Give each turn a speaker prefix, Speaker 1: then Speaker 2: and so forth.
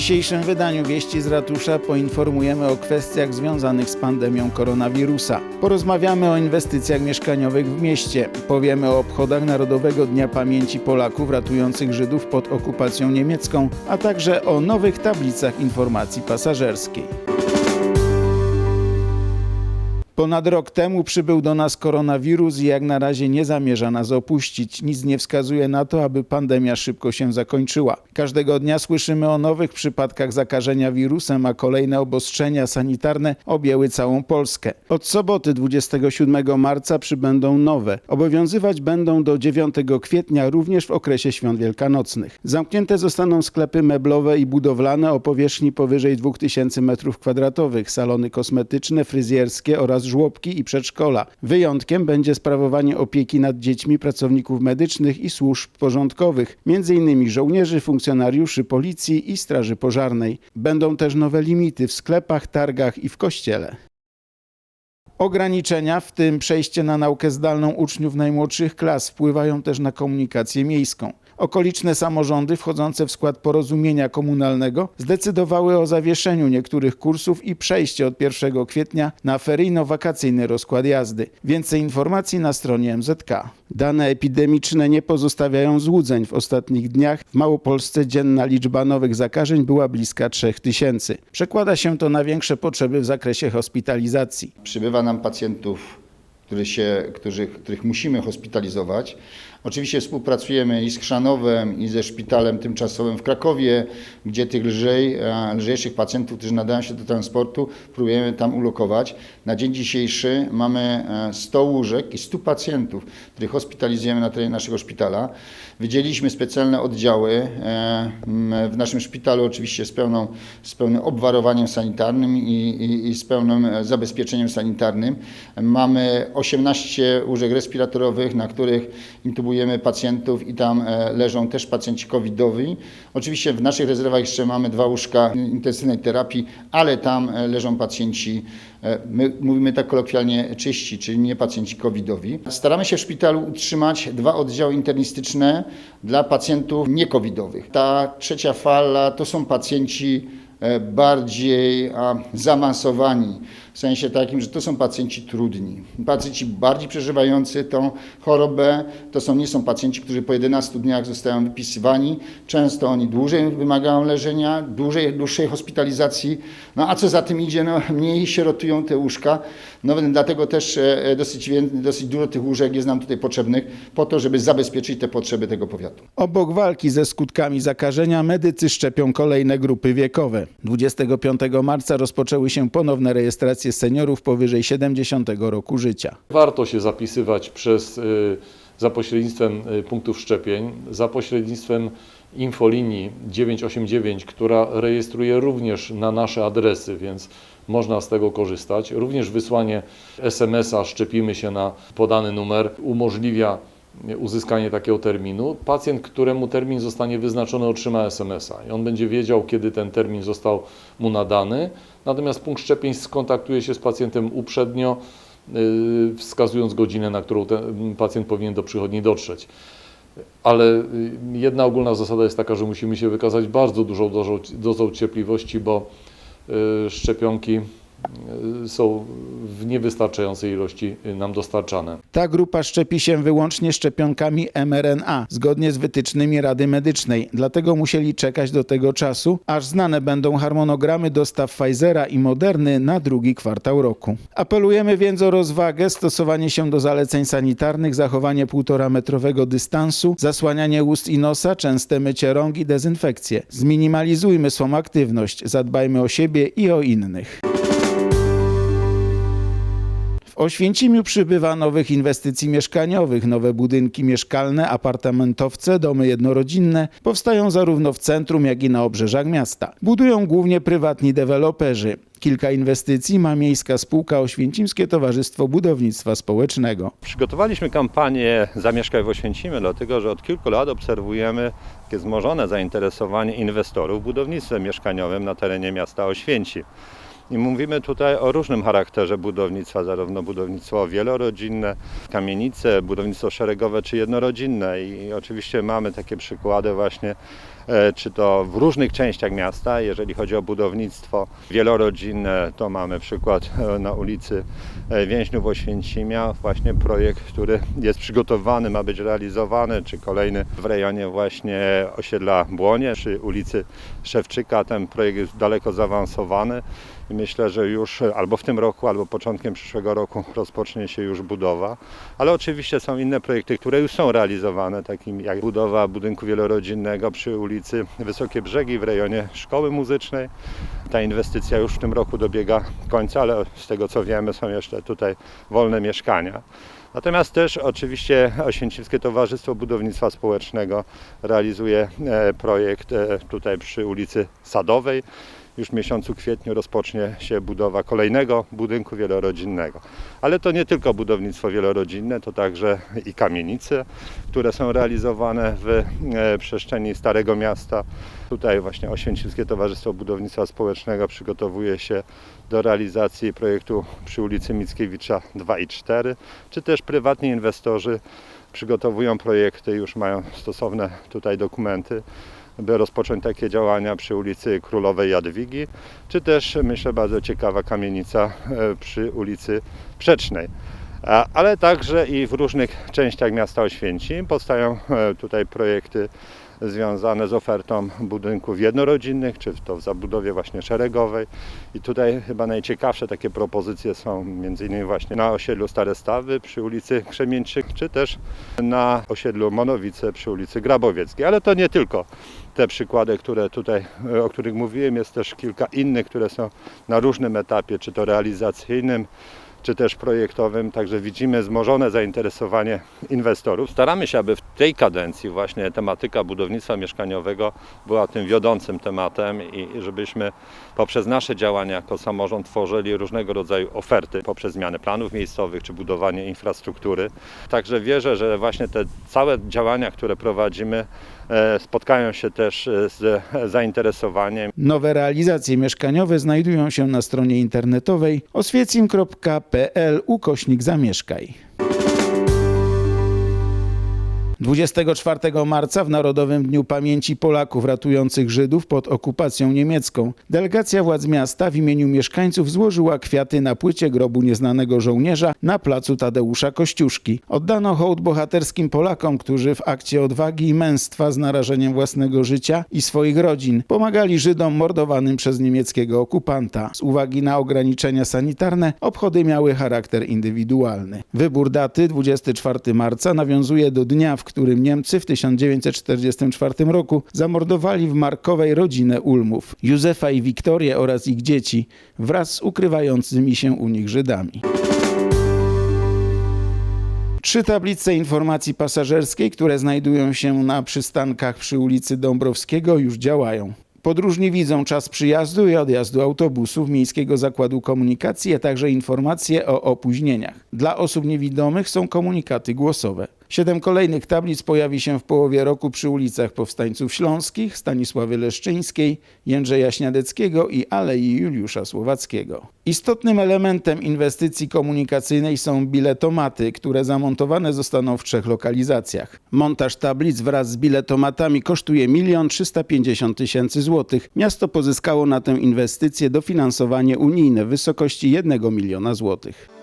Speaker 1: dzisiejszym wydaniu Wieści z Ratusza poinformujemy o kwestiach związanych z pandemią koronawirusa. Porozmawiamy o inwestycjach mieszkaniowych w mieście. Powiemy o obchodach Narodowego Dnia Pamięci Polaków ratujących Żydów pod okupacją niemiecką, a także o nowych tablicach informacji pasażerskiej. Ponad rok temu przybył do nas koronawirus i jak na razie nie zamierza nas opuścić. Nic nie wskazuje na to, aby pandemia szybko się zakończyła. Każdego dnia słyszymy o nowych przypadkach zakażenia wirusem, a kolejne obostrzenia sanitarne objęły całą Polskę. Od soboty 27 marca przybędą nowe. Obowiązywać będą do 9 kwietnia również w okresie świąt wielkanocnych. Zamknięte zostaną sklepy meblowe i budowlane o powierzchni powyżej 2000 m2, salony kosmetyczne, fryzjerskie oraz żłobki i przedszkola. Wyjątkiem będzie sprawowanie opieki nad dziećmi pracowników medycznych i służb porządkowych, m.in. żołnierzy, funkcjonariuszy policji i straży pożarnej. Będą też nowe limity w sklepach, targach i w kościele. Ograniczenia, w tym przejście na naukę zdalną uczniów najmłodszych klas, wpływają też na komunikację miejską. Okoliczne samorządy wchodzące w skład porozumienia komunalnego zdecydowały o zawieszeniu niektórych kursów i przejście od 1 kwietnia na feryjno-wakacyjny rozkład jazdy. Więcej informacji na stronie MZK. Dane epidemiczne nie pozostawiają złudzeń. W ostatnich dniach w Małopolsce dzienna liczba nowych zakażeń była bliska 3000. Przekłada się to na większe potrzeby w zakresie hospitalizacji.
Speaker 2: Przybywa nam pacjentów, się, którzy, których musimy hospitalizować. Oczywiście współpracujemy i z Chrzanowem, i ze szpitalem tymczasowym w Krakowie, gdzie tych lżej, e, lżejszych pacjentów, którzy nadają się do transportu, próbujemy tam ulokować. Na dzień dzisiejszy mamy e, 100 łóżek i 100 pacjentów, których hospitalizujemy na terenie naszego szpitala. Wydzieliliśmy specjalne oddziały e, w naszym szpitalu, oczywiście z, pełną, z pełnym obwarowaniem sanitarnym i, i, i z pełnym e, zabezpieczeniem sanitarnym. Mamy 18 łóżek respiratorowych, na których intubujemy pacjentów i tam e, leżą też pacjenci covidowi. Oczywiście w naszych rezerwach jeszcze mamy dwa łóżka intensywnej terapii, ale tam e, leżą pacjenci, e, my mówimy tak kolokwialnie, czyści, czyli nie pacjenci covidowi. Staramy się w szpitalu utrzymać dwa oddziały internistyczne dla pacjentów niecovidowych. Ta trzecia fala to są pacjenci bardziej zaawansowani, w sensie takim, że to są pacjenci trudni. Pacjenci bardziej przeżywający tą chorobę, to są, nie są pacjenci, którzy po 11 dniach zostają wypisywani. Często oni dłużej wymagają leżenia, dłużej, dłuższej hospitalizacji. No a co za tym idzie, no, mniej się rotują te łóżka. No dlatego też e, dosyć, wię- dosyć dużo tych łóżek jest nam tutaj potrzebnych po to, żeby zabezpieczyć te potrzeby tego powiatu.
Speaker 1: Obok walki ze skutkami zakażenia medycy szczepią kolejne grupy wiekowe. 25 marca rozpoczęły się ponowne rejestracje seniorów powyżej 70 roku życia.
Speaker 3: Warto się zapisywać przez, y, za pośrednictwem y, punktów szczepień, za pośrednictwem infolinii 989, która rejestruje również na nasze adresy, więc można z tego korzystać. Również wysłanie SMS-a szczepimy się na podany numer umożliwia uzyskanie takiego terminu. Pacjent, któremu termin zostanie wyznaczony, otrzyma SMS-a i on będzie wiedział, kiedy ten termin został mu nadany. Natomiast punkt szczepień skontaktuje się z pacjentem uprzednio, y, wskazując godzinę, na którą ten pacjent powinien do przychodni dotrzeć. Ale y, jedna ogólna zasada jest taka, że musimy się wykazać bardzo dużą dozą, cierpliwości, bo y, szczepionki są w niewystarczającej ilości y, nam dostarczane.
Speaker 1: Ta grupa szczepi się wyłącznie szczepionkami mRNA, zgodnie z wytycznymi Rady Medycznej. Dlatego musieli czekać do tego czasu, aż znane będą harmonogramy dostaw Pfizera i Moderny na drugi kwartał roku. Apelujemy więc o rozwagę, stosowanie się do zaleceń sanitarnych, zachowanie półtora metrowego dystansu, zasłanianie ust i nosa, częste mycie rąk i dezynfekcję. Zminimalizujmy swą aktywność, zadbajmy o siebie i o innych. Oświęcimiu przybywa nowych inwestycji mieszkaniowych. Nowe budynki mieszkalne, apartamentowce, domy jednorodzinne powstają zarówno w centrum, jak i na obrzeżach miasta. Budują głównie prywatni deweloperzy. Kilka inwestycji ma miejska spółka Oświęcimskie Towarzystwo Budownictwa Społecznego.
Speaker 4: Przygotowaliśmy kampanię Zamieszkaj w Oświęcimiu, dlatego że od kilku lat obserwujemy takie wzmożone zainteresowanie inwestorów budownictwem mieszkaniowym na terenie miasta Oświęcim. I mówimy tutaj o różnym charakterze budownictwa, zarówno budownictwo wielorodzinne, kamienice, budownictwo szeregowe czy jednorodzinne. I oczywiście mamy takie przykłady właśnie, e, czy to w różnych częściach miasta, jeżeli chodzi o budownictwo wielorodzinne, to mamy przykład e, na ulicy e, Więźniów Oświęcimia, właśnie projekt, który jest przygotowany, ma być realizowany, czy kolejny w rejonie właśnie osiedla Błonie, przy ulicy Szewczyka. Ten projekt jest daleko zaawansowany myślę, że już albo w tym roku, albo początkiem przyszłego roku rozpocznie się już budowa. Ale oczywiście są inne projekty, które już są realizowane, takim jak budowa budynku wielorodzinnego przy ulicy Wysokie Brzegi w rejonie Szkoły Muzycznej. Ta inwestycja już w tym roku dobiega końca, ale z tego co wiemy są jeszcze tutaj wolne mieszkania. Natomiast też oczywiście Oświęcimskie Towarzystwo Budownictwa Społecznego realizuje e, projekt e, tutaj przy ulicy Sadowej. Już w miesiącu kwietniu rozpocznie się budowa kolejnego budynku wielorodzinnego. Ale to nie tylko budownictwo wielorodzinne, to także i kamienice, które są realizowane w e, przestrzeni Starego Miasta. Tutaj właśnie Oświęcimskie Towarzystwo Budownictwa Społecznego przygotowuje się do realizacji projektu przy ulicy Mickiewicza 2 i 4, czy też prywatni inwestorzy przygotowują projekty, już mają stosowne tutaj dokumenty, by rozpocząć takie działania przy ulicy Królowej Jadwigi, czy też myślę bardzo ciekawa kamienica e, przy ulicy Przecznej. Ale także i w różnych częściach miasta Oświęcim powstają e, tutaj projekty związane z ofertą budynków jednorodzinnych, czy to w zabudowie właśnie szeregowej. I tutaj chyba najciekawsze takie propozycje są innymi właśnie na osiedlu Stare Stawy przy ulicy Krzemieńczyk, czy też na osiedlu Monowice przy ulicy Grabowieckiej. Ale to nie tylko te przykłady, które tutaj, o których mówiłem, jest też kilka innych, które są na różnym etapie, czy to realizacyjnym, czy też projektowym, także widzimy wzmożone zainteresowanie inwestorów. Staramy się, aby w tej kadencji właśnie tematyka budownictwa mieszkaniowego była tym wiodącym tematem i żebyśmy poprzez nasze działania jako samorząd tworzyli różnego rodzaju oferty poprzez zmiany planów miejscowych czy budowanie infrastruktury. Także wierzę, że właśnie te całe działania, które prowadzimy, e, spotkają się też e, z zainteresowaniem
Speaker 1: Nowe realizacje mieszkaniowe znajdują się na stronie internetowej oswiecim.pl ukośnik zamieszkaj. 24 marca w Narodowym Dniu Pamięci Polaków ratujących Żydów pod okupacją niemiecką delegacja władz miasta w imieniu mieszkańców złożyła kwiaty na płycie grobu nieznanego żołnierza na placu Tadeusza Kościuszki. Oddano hołd bohaterskim Polakom, którzy w akcie odwagi i męstwa z narażeniem własnego życia i swoich rodzin pomagali Żydom mordowanym przez niemieckiego okupanta. Z uwagi na ograniczenia sanitarne obchody miały charakter indywidualny. Wybór daty 24 marca nawiązuje do dnia, w którym Niemcy w 1944 roku zamordowali w Markowej rodzinę Ulmów, Józefa i Wiktorię oraz ich dzieci wraz z ukrywającymi się u nich Żydami. Trzy tablice informacji pasażerskiej, które znajdują się na przystankach przy ulicy Dąbrowskiego już działają. Podróżni widzą czas przyjazdu i odjazdu autobusów Miejskiego Zakładu Komunikacji, a także informacje o opóźnieniach. Dla osób niewidomych są komunikaty głosowe. Siedem kolejnych tablic pojawi się w połowie roku przy ulicach Powstańców Śląskich, Stanisławy Leszczyńskiej, Jędrzeja Śniadeckiego i Alei Juliusza Słowackiego. Istotnym elementem inwestycji komunikacyjnej są biletomaty, które zamontowane zostaną w trzech lokalizacjach. Montaż tablic wraz z biletomatami kosztuje 1 350 tysięcy złotych. Miasto pozyskało na tę inwestycję dofinansowanie unijne w wysokości 1 miliona złotych.